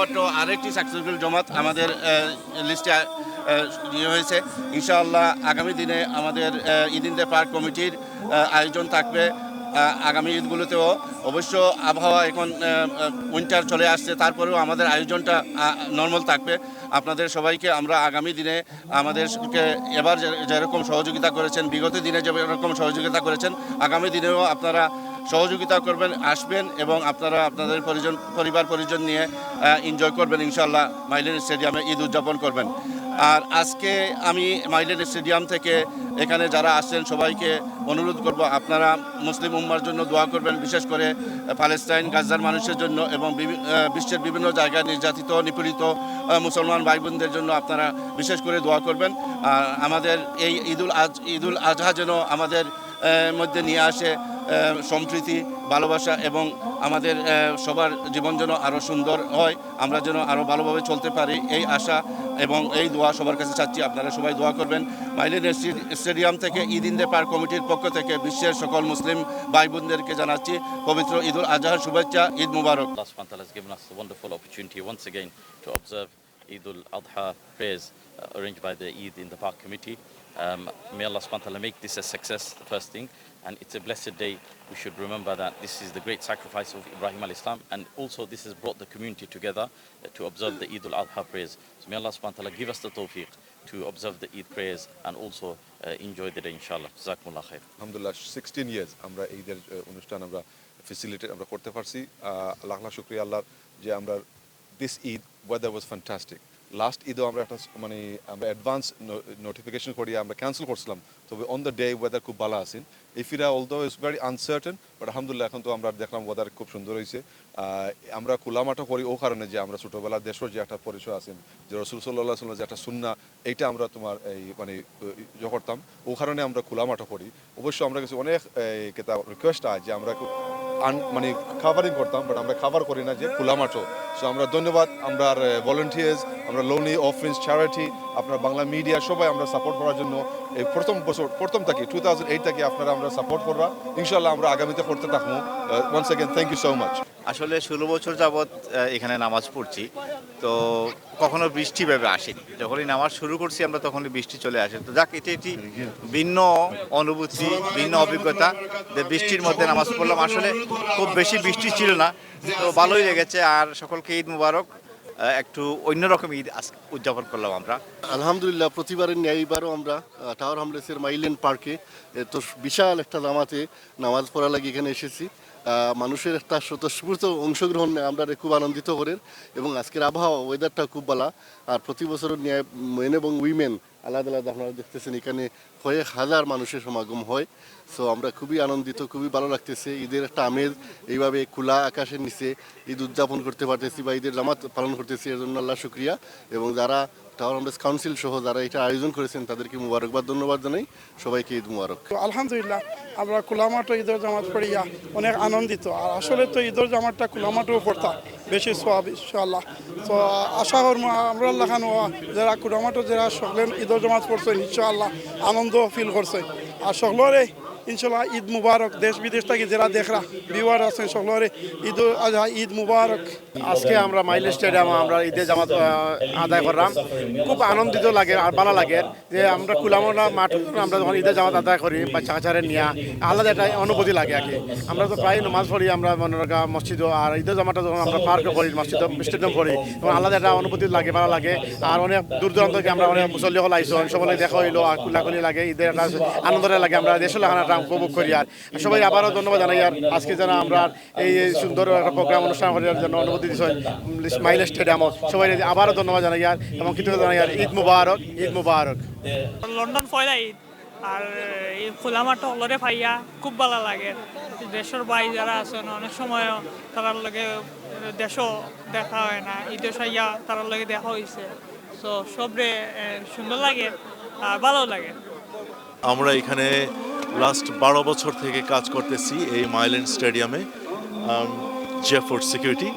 মাত্র আরেকটি সাকসেসফুল জমাত আমাদের লিস্টে ইয়ে হয়েছে। ইনশাআল্লাহ আগামী দিনে আমাদের ইদিনদে পার্ক কমিটির আয়োজন থাকবে। আগামী ঈদগুলোতেও অবশ্য আবহাওয়া এখন উইন্টার চলে আসছে, তারপরেও আমাদের আয়োজনটা নর্মাল থাকবে। আপনাদের সবাইকে আমরা আগামী দিনে আমাদেরকে এবার যেরকম সহযোগিতা করেছেন, বিগত দিনে যেরকম সহযোগিতা করেছেন, আগামী দিনেও আপনারা সহযোগিতা করবেন, আসবেন এবং আপনারা আপনাদের পরিজন পরিবার পরিজন নিয়ে এনজয় করবেন ইনশাল্লাহ মাইলেন স্টেডিয়ামে ঈদ উদযাপন করবেন। আর আজকে আমি মাইলেন স্টেডিয়াম থেকে এখানে যারা আসছেন, সবাইকে অনুরোধ করব আপনারা মুসলিম উম্মার জন্য দোয়া করবেন, বিশেষ করে প্যালেস্টাইন গাজার মানুষের জন্য এবং বিশ্বের বিভিন্ন জায়গায় নির্যাতিত, নিপীড়িত মুসলমান ভাই বোনদের জন্য আপনারা বিশেষ করে দোয়া করবেন। আর আমাদের এই ঈদুল আজ, ঈদুল আজহা যেন আমাদের মধ্যে নিয়ে আসে। সম্প্রীতি ভালোবাসা এবং আমাদের সবার জীবন যেন আরও সুন্দর হয় আমরা যেন আরও ভালোভাবে চলতে পারি এই আশা এবং এই দোয়া সবার কাছে চাচ্ছি। আপনারা সবাই দোয়া করবেন। মাইলেন স্টেডিয়াম থেকে ঈদ ইন্দে পার্ক কমিটির পক্ষ থেকে বিশ্বের সকল মুসলিম ভাই বোনদেরকে জানাচ্ছি পবিত্র ঈদুল আজহার শুভেচ্ছা ঈদ মুবারক। Wonderful opportunity once again to observe Eid al-Adha prayers uh, arranged by the Eid in the Park. Um, may Allah subhanahu wa ta'ala make this a success, the first thing. And it's a blessed day. We should remember that this is the great sacrifice of Ibrahim al-Islam. And also this has brought the community together uh, to observe the Eid al-Adha prayers. So may Allah subhanahu wa ta'ala give us the tawfiq to observe the Eid prayers and also uh, enjoy the day inshallah. Jazakumullah khair. আলহামদুলিল্লাহ sixteen years আমরা ঈদের আহ, অনুষ্ঠান আমরা facilitate আমরা করতে পারছি আহ, লাখ লাখ শুক্রিয়া আল্লাহ যে আমরা this Eid weather was fantastic last ঈদও আমরা একটা মানে আমরা অ্যাডভান্স নোটিফিকেশন করিয়ে আমরা ক্যান্সেল করছিলাম তবে অন দ্য ডে ওয়েদার খুব ভালো আছেন ইফিরা although is very uncertain but আলহামদুলিল্লাহ এখন তো আমরা দেখলাম ওয়েদার খুব সুন্দর হয়েছে আমরা খোলামাটা করি ও কারণে যে আমরা ছোটোবেলা দেশের যে একটা পরিচয় আছেন যে রসুল সাল্লাহ সাল্লাম যে একটা সুন্না এইটা আমরা তোমার এই মানে ইয়ে করতাম ও কারণে আমরা খোলামাটা করি অবশ্য আমরা কিছু অনেক এই, কেতা রিকোয়েস্ট আছে যে আমরা খুব মানে খাবারিং করতাম বাট আমরা খাবার করি না যে খোলা মাঠও। সো আমরা ধন্যবাদ, আমরা ভলেন্টিয়ার্স আমরা লোনি অফিস চ্যারিটি আপনার বাংলা মিডিয়া সবাই আমরা সাপোর্ট করার জন্য এই প্রথম বছর, প্রথম থাকি টু থাউজেন্ড এইট থেকে আপনারা আমরা সাপোর্ট করবা। ইনশাল্লাহ আমরা আগামীতে করতে থাকব। Once again thank you so much আসলে ষোলো বছর যাবৎ এখানে নামাজ পড়ছি। তো কখনো বৃষ্টি ভেবে আসেনি। যখনই নামাজ শুরু করছি আমরা তখনই বৃষ্টি চলে আসে। তো যাক, এটি একটি ভিন্ন অনুভূতি, ভিন্ন অভিজ্ঞতা যে বৃষ্টির মধ্যে নামাজ পড়লাম। আসলে খুব বেশি বৃষ্টি ছিল না, তো ভালোই লেগেছে। আর সকলকে ঈদ মুবারক। একটু অন্যরকম ঈদ উদযাপন করলাম আমরা। আলহামদুলিল্লাহ, প্রতিবারের ন্যায় এবারও আমরা টাওয়ার হামলেসের মাইল্যান্ড পার্কে তো বিশাল একটা জামাতে নামাজ পড়া লাগে এখানে এসেছি। মানুষের একটা স্বতঃস্ফূর্ত অংশগ্রহণ আমরা খুব আনন্দিত করেন এবং আজকের আবহাওয়া ওয়েদারটা খুব ভালো। আর প্রতি বছরের ন্যায় মেন এবং উইমেন আলাদা আলাদা আপনারা দেখতেছেন, এখানে কয়েক হাজার মানুষের সমাগম হয়। সো আমরা খুবই আনন্দিত, খুবই ভালো লাগতেছে। ঈদের একটা আমেজ এইভাবে খোলা আকাশের নিচে ঈদ উদযাপন করতে পারতেছি বা ঈদের জামাত পালন করতেছি, এর জন্য আল্লাহ শুক্রিয়া। এবং যারা টাওয়ার হামলেস কাউন্সিল সহ যারা এটা আয়োজন করেছেন, তাদেরকে মুবারকবাদ, ধন্যবাদ জানাই। সবাইকে ঈদ মুবারক। আলহামদুলিল্লাহ, আমরা কুলামাটো ঈদের জামাত পড়িয়া অনেক আনন্দিত। আর আসলে তো ঈদের জামাতটা কুলামাটোও পড়তাম বেশি সোয়াব ইনশাআল্লাহ। তো আশা করব আমরা আল্লাহ খান যারা কুলামাটো যারা সকলেন ঈদের জামাত পড়ছে ইনশাআল্লাহ আনন্দ ফিল করছে আর সকলরে ইনশাল্লাহ ঈদ মুবারক, দেশ বিদেশ থেকে যারা দেখরা বিওয়ার আছেন সকলরে ঈদ আজহা, ঈদ মুবারক। আজকে আমরা মাইল স্টেডিয়ামে আমরা ঈদের জামাত আদায় করলাম। খুব আনন্দিত লাগে আর ভালো লাগে যে আমরা কুলামোনা মাঠ, আমরা যখন ঈদের জামাত আদায় করি বাচ্চা কাচারে নিয়ে, আলাদা একটা অনুভূতি লাগে আর কি। আমরা তো প্রায় নামাজ পড়ি, আমরা মনোরগা মসজিদ, আর ঈদের জামাটা যখন আমরা পার্কে পড়ি মসজিদ, স্টেডিয়াম পড়ি তখন আলাদা একটা অনুভূতি লাগে, ভালো লাগে। আর অনেক দূর দূরান্ত থেকে আমরা অনেক মুসল্লি হল আইসো সকলে দেখা হইল, আর কুলাকুলি লাগে, ঈদের একটা আনন্দরে লাগে, আমরা দেশের লাগানোটা উপভোগ করি আর সবাই আবারও ধন্যবাদ জানাই আর আজকে যেন আমরা এই সুন্দর একটা প্রোগ্রাম অনুষ্ঠান করার জন্য অনুমতি দিচ্ছেন মাইল স্টেডিয়াম সবাই আবারও ধন্যবাদ জানাই আর এবং কৃতজ্ঞতা জানাই আর ঈদ মুবারক ঈদ মুবারক। লন্ডন পয়লা ঈদ আর এই খোলা মাঠ অলরে পাইয়া খুব ভালো লাগে। দেশের বাই যারা আছেন অনেক সময় তারার লগে দেশও দেখা হয় না। ঈদে সাইয়া তারার লগে দেখা হয়েছে তো সবরে সুন্দর লাগে আর ভালো লাগে। আমরা এখানে লাস্ট বারো বছর থেকে কাজ করতেছি এই মাইল্যান্ড স্টেডিয়ামে জেফোর্ড সিকিউরিটি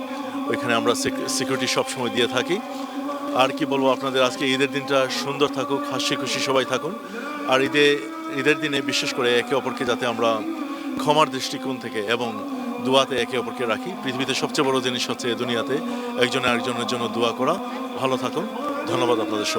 ওইখানে আমরা সিকিউরিটি সবসময় দিয়ে থাকি। আর কি বলব আপনাদের, আজকে ঈদের দিনটা সুন্দর থাকুক, হাসি খুশি সবাই থাকুন। আর ঈদে, ঈদের দিনে বিশেষ করে একে অপরকে যাতে আমরা ক্ষমার দৃষ্টিকোণ থেকে এবং দোয়াতে একে অপরকে রাখি। পৃথিবীতে সবচেয়ে বড় জিনিস হচ্ছে দুনিয়াতে একজন আরেকজনের জন্য দোয়া করা। ভালো থাকুন। ধন্যবাদ আপনাদের সবাই